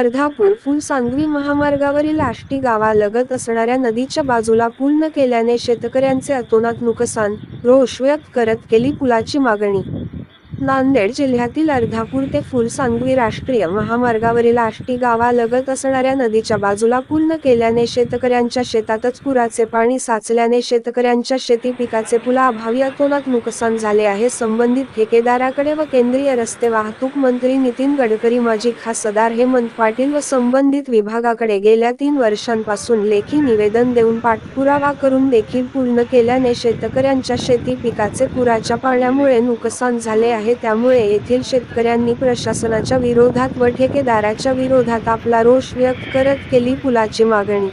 अर्धापूर फुलसांगवी महामार्गावरील आष्टी गावालगत असणाऱ्या नदीच्या बाजूला पूल न केल्याने शेतकऱ्यांचे अतोनात नुकसान रोष व्यक्त करत केली पुलाची मागणी. नांदेड जिल्ह्यातील अर्धापूर ते फुलसांगवी राष्ट्रीय महामार्गावरील आष्टी गावालगत असणाऱ्या नदीच्या बाजूला पूल न केल्याने शेतकऱ्यांच्या शेतातच पुराचे पाणी साचल्याने शेतकऱ्यांच्या शेती पिकाचे पुलाअभावी अतोनात नुकसान झाले आहे. संबंधित ठेकेदाराकडे व केंद्रीय रस्ते वाहतूक मंत्री नितीन गडकरी माजी खासदार हेमंत पाटील व संबंधित विभागाकडे गेल्या तीन वर्षांपासून लेखी निवेदन देऊन पाठपुरावा करून देखील पूर्ण केल्याने शेतकऱ्यांच्या शेती पिकाचे पुराच्या पाण्यामुळे नुकसान झाले आहे. त्यामुळे येथील शेतकऱ्यांनी प्रशासनाच्या विरोधात व ठेकेदाराच्या विरोधात आपला रोष व्यक्त करत केली पुलाची मागणी.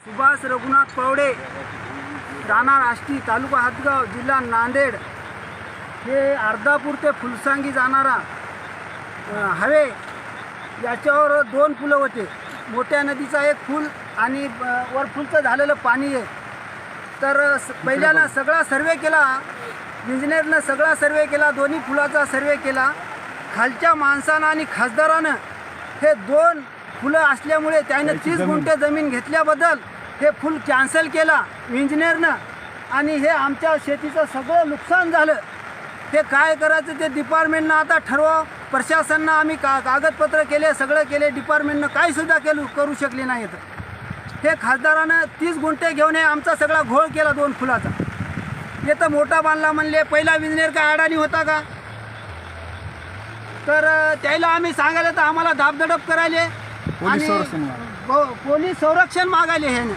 सुभाष रघुनाथ पावडे राणा आष्टी तालुका हातगाव जिल्हा नांदेड. हे अर्धापूर ते फुलसांगी जाणारा अ, हायवे याच्यावर दोन पुलं होते. मोठ्या नदीचा एक पूल आणि वर फुलचं झालेलं पाणी आहे. तर पहिल्यानं सगळा सर्वे केला. इंजिनियरनं सगळा सर्वे केला दोन्ही फुलाचा सर्वे केला. खालच्या माणसानं आणि खासदारानं हे दोन फुलं असल्यामुळे त्यानं तीस गुंठे जमीन घेतल्याबद्दल हे फुल कॅन्सल केला इंजिनियरनं. आणि हे आमच्या शेतीचं सगळं नुकसान झालं. हे काय करायचं ते डिपार्टमेंटनं आता ठरवा. प्रशासनानं आम्ही का कागदपत्र केले सगळं केले डिपार्टमेंटनं काही सुद्धा केलं करू शकले नाहीत. हे खासदारानं तीस गुंठे घेऊन हे आमचा सगळा घोळ केला दोन फुलाचा. हे तर मोठा बांधला म्हणले पहिला इंजिनियर काय अडाणी होता का? तर त्याला आम्ही सांगायला तर आम्हाला धापधडप करायले. आणि हो, पोलीस संरक्षण मागायले ह्याने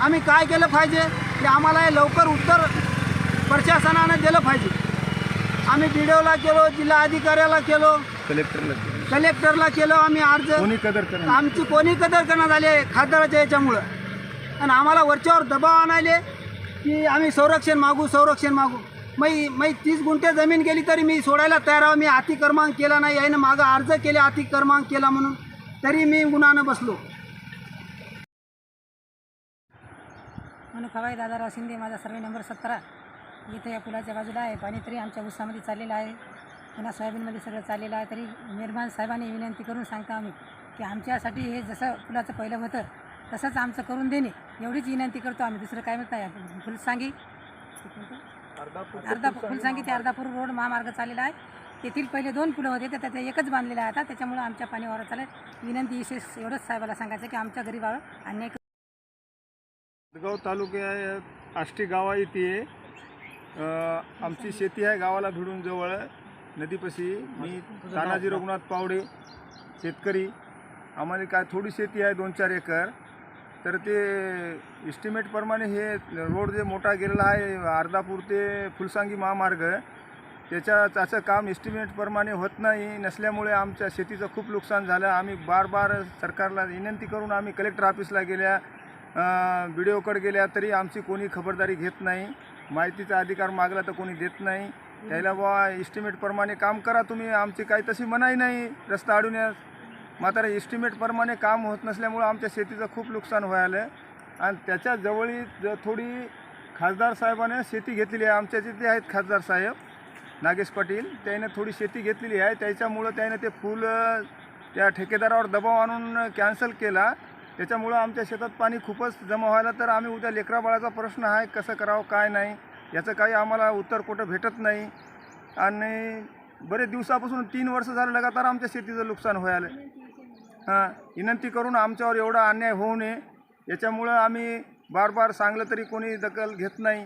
आम्ही काय केलं पाहिजे? की आम्हाला हे लवकर उत्तर प्रशासनानं दिलं पाहिजे. आम्ही बी ला केलो जिल्हा अधिकाऱ्याला केलो कलेक्टरला कलेक्टरला केलो आम्ही अर्ज. कोणी कदर करणार आमची कोणी कदर करण्यात आले खासदाराच्या याच्यामुळं. आणि आम्हाला वरच्यावर दबाव आणायले की आम्ही संरक्षण मागू संरक्षण मागू. मी मी तीस गुंठे जमीन गेली तरी मी सोडायला तयार आहो. मी अति क्रमांक केला नाही. यानं मागं अर्ज केले अति क्रमांक केला म्हणून. तरी मी गुन्हानं बसलो. म्हणून खवाई दादाराव शिंदे माझा सर्वे नंबर सतरा. इथे या पुलाच्या बाजूला आहे. पाणी तरी आमच्या उसामध्ये चाललेलं आहे. पुन्हा सोयाबीनमध्ये सगळं चाललेलं आहे. तरी मेहरबान साहेबांनी विनंती करून सांगता आम्ही की आमच्यासाठी हे जसं पुलाचं पहिलं होतं तसंच आमचं करून देणे. एवढीच विनंती करतो आम्ही. दुसरं काय म्हणत नाही फुलसांगी अर्धा फुलसांगी ते अर्धापूर रोड महामार्ग चाललेला आहे. तेथील पहिले दोन पुलं होते. तर त्याचा एकच बांधलेला आहे आता. त्याच्यामुळं आमच्या पाणीवर चालेल विनंती विशेष एवढंच साहेबाला सांगायचं की आमच्या गरीबावर अन्याय गाव आष्टी गावा येते आमची शेती आहे गावाला भिडून जवळ. नदीपाशी मी तानाजी रघुनाथ पावडे शेतकरी. आम्हाला काय थोडी शेती आहे दोन चार एकर. तर ते इस्टिमेटप्रमाणे हे रोड जे मोठा गेलेला आहे अर्धापूर ते फुलसांगी महामार्ग त्याच्या त्याचं काम इस्टिमेटप्रमाणे होत नाही. नसल्यामुळे आमच्या शेतीचं खूप नुकसान झालं. आम्ही बार बार सरकारला विनंती करून आम्ही कलेक्टर ऑफिसला गेल्या बी डी ओकडे गेल्या तरी आमची कोणी खबरदारी घेत नाही. माहितीचा अधिकार मागला तर कोणी देत नाही. त्याला बुवा इस्टिमेटप्रमाणे काम करा तुम्ही. आमची काही तशी मनाई नाही रस्ता अडवण्यास. मात्र इस्टिमेटप्रमाणे काम होत नसल्यामुळं आमच्या शेतीचं खूप नुकसान व्हायलं आणि त्याच्याजवळी ज- थोडी खासदार साहेबाने शेती घेतलेली आहे. आमच्या तिथे आहेत खासदार साहेब नागेश पाटील. त्याने थोडी शेती घेतलेली आहे. त्याच्यामुळं त्याने ते फुल त्या ठेकेदारावर दबाव आणून कॅन्सल केला. त्याच्यामुळं आमच्या शेतात पाणी खूपच जमा व्हायला तर आम्ही उद्या लेकरा बाळाचा प्रश्न आहे कसं करावं काय नाही. याचं काही आम्हाला उत्तर कुठं भेटत नाही. आणि बरेच दिवसापासून तीन वर्ष झालं लगातार आमच्या शेतीचं नुकसान व्हायला. हां विनंती करून आमच्यावर एवढा अन्याय होऊ नये. याच्यामुळं आम्ही बार बार सांगलं तरी कोणी दखल घेत नाही.